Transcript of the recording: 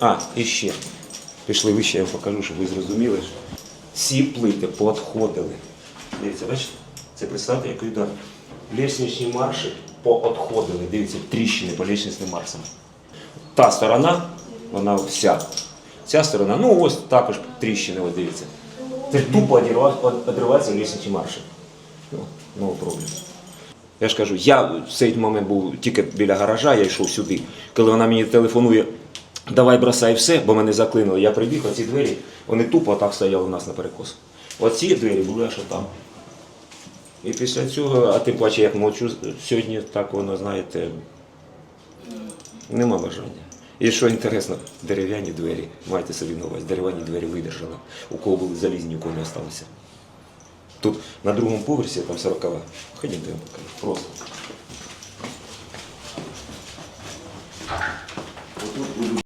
А, і ще. Пішли вище, я вам покажу, щоб ви зрозуміли. що Ці плити поотходили. Дивіться, бачите? Це представте, який удар. Лестничні марші поотходили. Дивіться, тріщини по лестничним маршам. Та сторона, вона вся. Ця сторона, ну ось також тріщини, ось дивіться. Це тупо одірва- од- одриваються марші. Ну, no problem. Я ж кажу, я в цей момент був тільки біля гаража, я йшов сюди. Коли вона мені телефонує, Давай бросай все, бо мене заклинули. Я прибіг, оці двері, вони тупо так стояли у нас на перекос. Оці двері були аж там. І після цього, а тим паче, як мовчу, сьогодні так воно, знаєте, нема бажання. І що інтересно, дерев'яні двері, майте собі на увазі, дерев'яні двері видержали. У кого були залізні, у кого не залишилися. Тут на другому поверсі, там 40 Ходімо, я покажу. Просто. Отут буде